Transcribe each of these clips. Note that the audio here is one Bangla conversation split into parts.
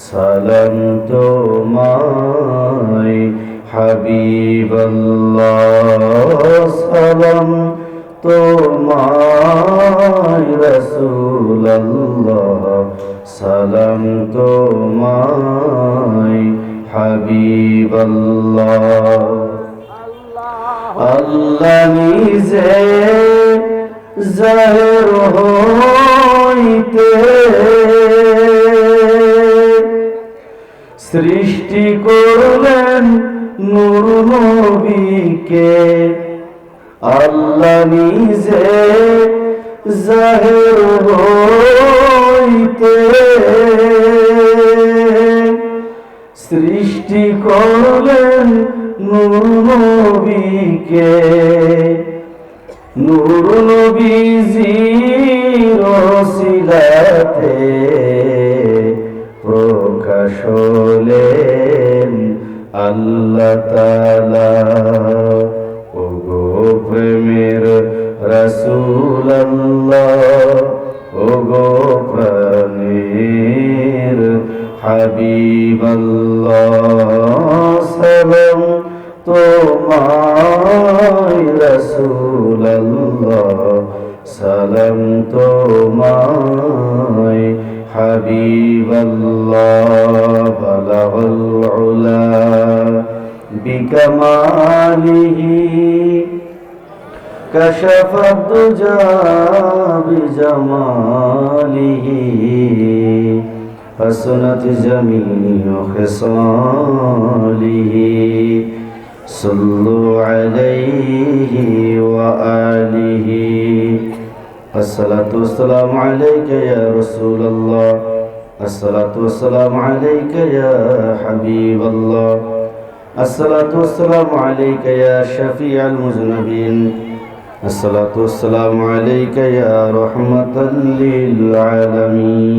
সালাম তোমায় হাবিবাল্লাহ সালাম তোমায় রসুল্লাহ সালাম তোমায় হাবিবাল্লাহ আল্লাহ নিজে জাহের হইতে সৃষ্টি করলেন নূর নবীকে। আল্লাহ নিজে জাহের হইতে সৃষ্টি করলেন নূর নবীকে। নূর নবীজির সিলাতে হলেন আল্লাহ তালা ও গো প্রেমের রসুল ও গো প্রাণের হাবিব كشف الدجى بجماله حسنت جميع خصاله. صلوا عليه وآله. الصلاة والسلام عليك يا رسول الله. الصلاة والسلام عليك يا حبيب الله. الصلاة والسلام عليك يا شفيع المذنبين. الصلاة والسلام عليك يا رحمة للعالمين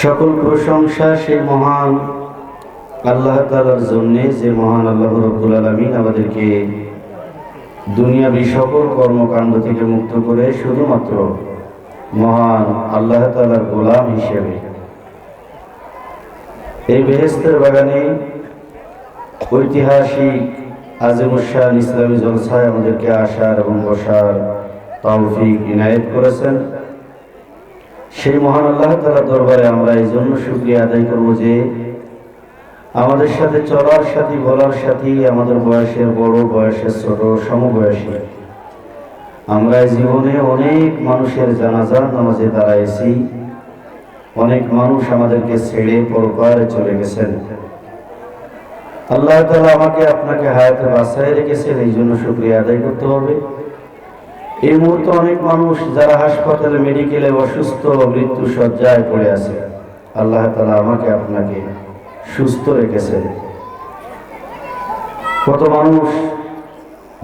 সকল প্রশংসা সেই মহান আল্লাহ তালার জন্য যে মহান আল্লাহ রব্বুল আলমিন আমাদেরকে দুনিয়াবি সকল কর্মকাণ্ড থেকে মুক্ত করে শুধুমাত্র মহান আল্লাহ তালার গোলাম হিসেবে এই বেহেস্তের বাগানে ঐতিহাসিক আজিমুসান ইসলামী জলসায় আমাদেরকে আসার এবং বসার তৌফিক ইনায়েত করেছেন। সেই মহান আল্লাহ তালা দরবারে আমরা এই জন্য শুক্রিয়া আদায় করব যে আমাদের সাথে চলার সাথী, বলার সাথী, আমাদের বয়সের বড়, বয়সের ছোট, সমবয়সী। আমরা জীবনে অনেক মানুষের জানাজার নামাজে দাঁড়াইছি। অনেক মানুষ আমাদেরকে ছেড়ে পরপারে চলে গেছেন। আল্লাহ তালা আমাকে আপনাকে হায়াতে বাসায় রেখেছেন, এই জন্য শুক্রিয়া আদায় করতে হবে। এই মুহূর্তে অনেক মানুষ যারা হাসপাতালে, মেডিকেলে অসুস্থ মৃত্যু সজ্জায় পড়ে আছে, আল্লাহ তালা আমাকে আপনাকে সুস্থ রেখেছে কত মানুষ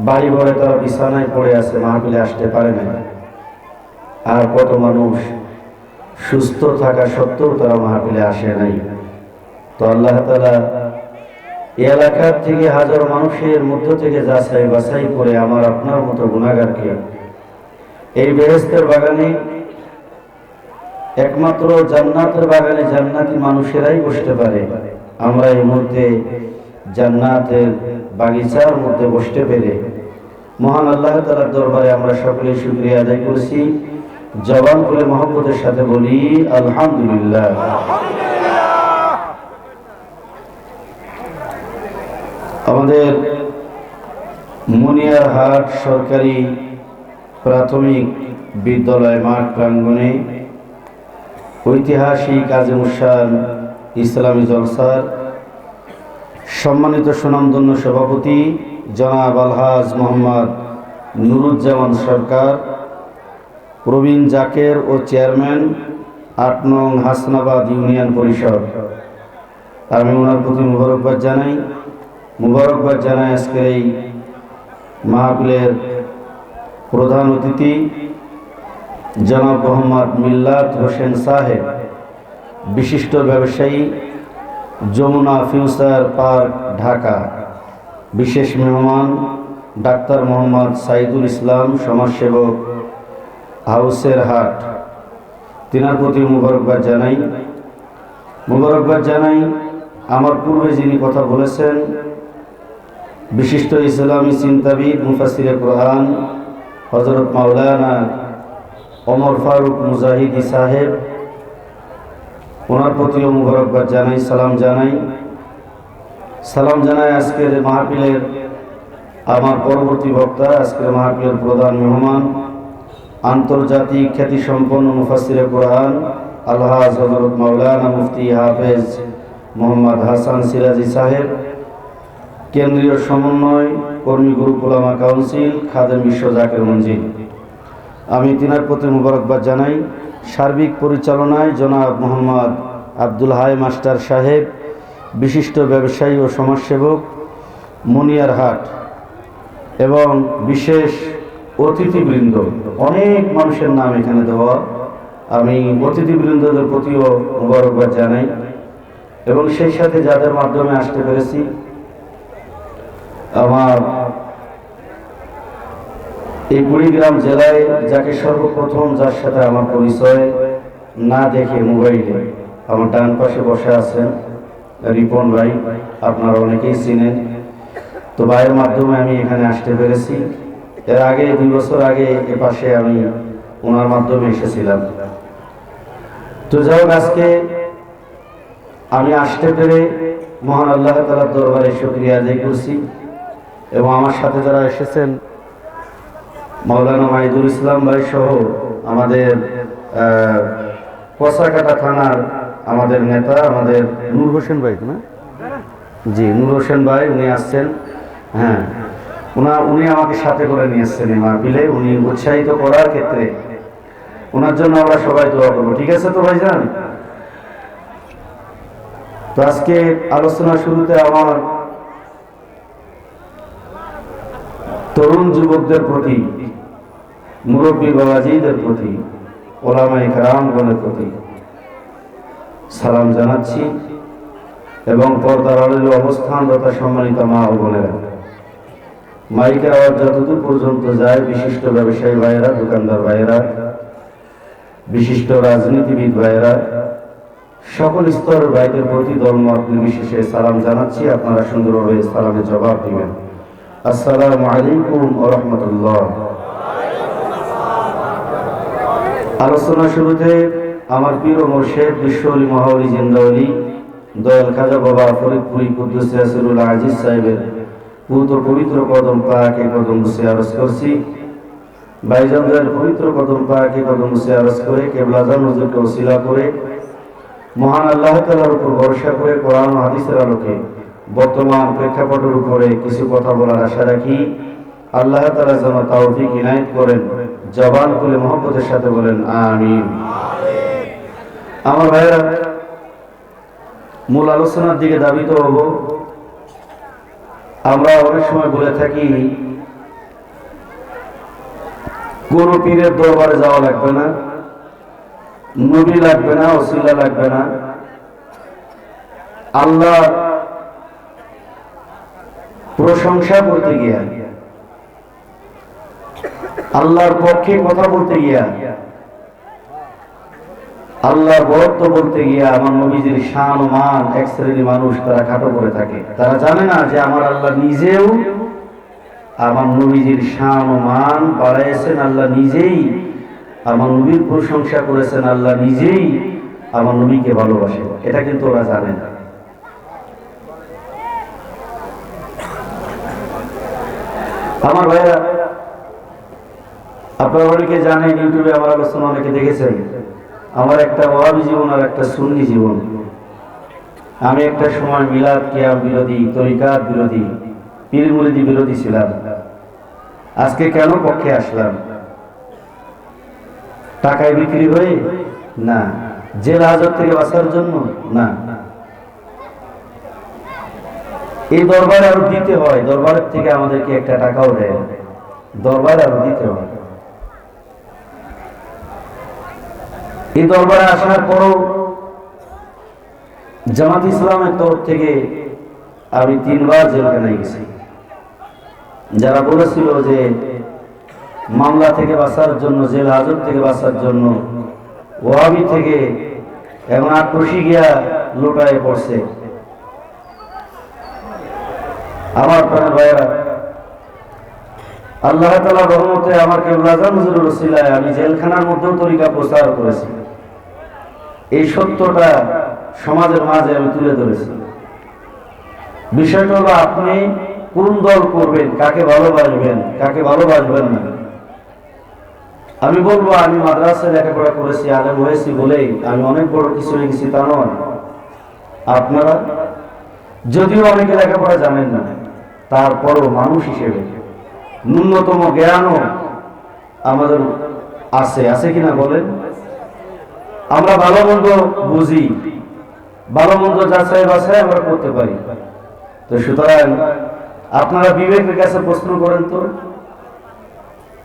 বাড়ি ঘরে তারা বিছানায় পড়ে আছে, মাহফিলে আসতে পারে না আর কত মানুষ সুস্থ থাকা সত্ত্বেও তারা মাহফিলে আসে নাই। তো আল্লাহ তালা এলাকার থেকে হাজার মানুষের মধ্য থেকে যাচাই বাছাই করে আমার আপনার মতো গুণাগারকে এই বেহেস্তের বাগানে একমাত্র জান্নাতের বাগানে জান্নাতি মানুষেরাই বসতে পারে। আমরা এই মুহূর্তে জান্নাতের বাগিচার মধ্যে বসতে পেরে মহান আল্লাহ তালার দরবারে আমরা সকলে শুক্রিয়া আদায় করছি। জবান করে মহব্বতের সাথে বলি, আলহামদুলিল্লাহ। আমাদের মুনিয়ারহাট সরকারি প্রাথমিক বিদ্যালয় মাঠ প্রাঙ্গণে ঐতিহাসিক আজিমুসান ইসলামী জলসার সম্মানিত সুনামধন্য সভাপতি জনাব আলহাজ মোহাম্মদ নুরুজ্জামান সরকার, প্রবীণ জাকের ও চেয়ারম্যান আট নং হাসনাবাদ ইউনিয়ন পরিষদ। আমি ওনার প্রতি মুবারকবাদ জানাই। মুবারকবাদ জানাই আজকের এই মাহফিলের প্রধান অতিথি জনাব মোহাম্মদ মিল্লাত হোসেন সাহেব, বিশিষ্ট ব্যবসায়ী, যমুনা ফিউচার পার্ক, ঢাকা। বিশেষ মেহমান ডাক্তার মোহাম্মদ সাইদুল ইসলাম, সমাজসেবক হাউসের হাট। তিনার প্রতি মুবারকবাদ জানাই। মুবারকবাদ জানাই, আমার পূর্বে যিনি কথা বলেছেন বিশিষ্ট ইসলামী চিন্তাবিদ মুফাসিরে কোরআন হজরত মাওলানা অমর ফারুক মুজাহিদি সাহেব, ওনার প্রতিও মুবারকবাদ জানাই, সালাম জানাই। সালাম জানাই আজকের মাহফিলের আমার পরবর্তী বক্তা, আজকের মাহফিলের প্রধান মেহমান, আন্তর্জাতিক খ্যাতিসম্পন্ন মুফাসিরে কোরআন আল্লাহ হজরত মাওলানা মুফতি হাফেজ মোহাম্মদ হাসান সিরাজি সাহেব কেন্দ্রীয় সমন্বয় কর্মী গ্রুপ ওলামা কাউন্সিল খাদেম বিশ্ব জাকের মঞ্জিল। আমি তিনার প্রতি মুবারকবাদ জানাই। সার্বিক পরিচালনায় জনাব মোহাম্মদ আব্দুল হাই মাস্টার সাহেব, বিশিষ্ট ব্যবসায়ী ও সমাজসেবক, মুনিয়ার হাট এবং বিশেষ অতিথিবৃন্দ। অনেক মানুষের নাম এখানে দেওয়া। আমি অতিথিবৃন্দদের প্রতিও মুবারকবাদ জানাই। এবং সেই সাথে যাদের মাধ্যমে আসতে পেরেছি আমার এই কুড়িগ্রাম জেলায় যাকে সর্বপ্রথম যার সাথে আমার পরিচয় না দেখে মোবাইলে আমার ডান পাশে বসে আছেন রিপন ভাই, আপনারা অনেকেই চিনেন। তো ভাইয়ের মাধ্যমে আমি এখানে আসতে পেরেছি। এর আগে, দুই বছর আগে এ পাশে আমি ওনার মাধ্যমে এসেছিলাম। তো যাই হোক, আজকে আমি আসতে পেরে মহান আল্লাহ তালার দরবারে শুক্রিয়া আদায় করছি। এবং আমার সাথে যারা এসেছেন মাওলানা মাহিদুল ইসলাম ভাই সহ আমাদের কষাকাটা থানার আমাদের নেতা আমাদের নূর হোসেন ভাই না? জি নূর হোসেন ভাই উনি আসছেন। হ্যাঁ উনা উনি আমাকে সাথে করে নিয়ে এসছেন এই মাহফিলে। উনি উৎসাহিত করার ক্ষেত্রে ওনার জন্য আমরা সবাই দোয়া করব। ঠিক আছে তো ভাইজান? তো আজকে আলোচনা শুরুতে আমার তরুণ যুবকদের প্রতি, মুরব্বী বাবাজিদের প্রতি ওলামাই কারামগণের প্রতি সালাম জানাচ্ছি এবং পর্দার আলোর অবস্থান তথা সম্মানিত মা ও বোনেরা। মাইকের আওয়াজ যতদূর পর্যন্ত যায়, বিশিষ্ট ব্যবসায়ী ভাইয়েরা, দোকানদার ভাইয়েরা, বিশিষ্ট রাজনীতিবিদ ভাইয়েরা, সকল স্তরের ভাইদের প্রতি দলমত নির্বিশেষে সালাম জানাচ্ছি। আপনারা সুন্দরভাবে সালামের জবাব দিবেন। আসসালামু আলাইকুম ও রহমতুল্লাহ। আলোচনা শুরুতে আমার প্রিয় মোর্শেদ বিশ্বলি মহাবলী জিন্দাওয়ালি দয়াল খাজা বাবা ফরিদপুরি, কুদ্দুস ইয়াসিরুল আজিজ সাহেবের পুত পবিত্র কদম পাকে কদম বসে আরজ করছি। ভাইজানদের পবিত্র কদম পাকে কদম বসে আরজ করে কেবলাজান হুজুরকে ওসিলা করে, মহান আল্লাহ তালার উপর ভরসা করে কোরআন হাদিসের আলোকে বর্তমান প্রেক্ষাপটের উপরে কিছু কথা বলার আশা রাখি, আল্লাহ তালা যেন তাওফিক ইনায়ত করেন, জবান খুলে মহব্বতের সাথে বলেন, আমিন। আমার ভাইয়েরা, মূল আলোচনার দিকে দাবিত হব। আমরা অনেক সময় বলে থাকি, কোন পীরের দরবারে যাওয়া লাগবে না, নবী লাগবে না ওসিলা লাগবে না। আল্লাহ প্রশংসা করতে গিয়া, আল্লাহর পক্ষে কথা বলতে গিয়া, আল্লাহর বরত্ব বলতে গিয়া আমার নবীজির শান মান এক শ্রেণির মানুষ তারা খাটো করে থাকে। তারা জানে না যে আমার আল্লাহ নিজেও আমার নবীজির শান মান বাড়াইছেন আল্লাহ নিজেই আমার নবীর প্রশংসা করেছেন, আল্লাহ নিজেই আমার নবীকে ভালোবাসে এটা কিন্তু ওরা জানে না। আমার ভাইয়া আপনারা অনেকে জানেন, ইউটিউবে আমার আলোচনা অনেকে দেখেছেন। আমার একটা ওয়াবি জীবন আর একটা সুন্নি জীবন। আমি একটা সময় মিলাদ, কেয়াম, বিরোধী, তরিকাত বিরোধী পীর মুরিদি বিরোধী ছিলাম। আজকে কেন পক্ষে আসলাম? টাকায় বিক্রি হয়ে? না। জেল হাজত থেকে বাঁচার জন্য? না। এই দরবারে আরও দিতে হয়। দরবারের থেকে আমাদেরকে একটা টাকাও দেয়। দরবারে আরও দিতে হয়। এই দরবারে আসার পরও জামাত ইসলামের তরফ থেকে আমি তিনবার জেলখানায় গেছি। যারা বলেছিল যে মামলা থেকে বাঁচার জন্য, জেল হাজত থেকে বাঁচার জন্য ওয়াবি থেকে এমন আক্রোশী গিয়া লোটায় পড়ছে। আমার প্রাণের ভাইয়েরা, আল্লাহ তালা রহমতে আমাকে রাজা নজরুল রসিলায় আমি জেলখানার মধ্যেও তরিকা প্রচার করেছি। এই সত্যটা সমাজের মাঝে আমি তুলে ধরেছি। বিষয়টা হলো আপনি কোন দল করবেন, কাকে ভালোবাসবেন কাকে ভালোবাসবেন না। আমি বলব, আমি মাদ্রাসায় লেখাপড়া করেছি, আলেম হয়েছি বলেই আমি অনেক বড় কিছু গেছি তা নয়। আপনারা, যদিও অনেকে লেখাপড়া জানেন না তারপরও মানুষ হিসেবে ন্যূনতম জ্ঞানও আমাদের আছে। আছে কিনা বলেন? আমরা ভালো মন্দ বুঝি, ভালো মন্দ যাচাই বাছাই আমরা করতে পারি। তো সুতরাং আপনারা বিবেকের কাছে প্রশ্ন করেন তো।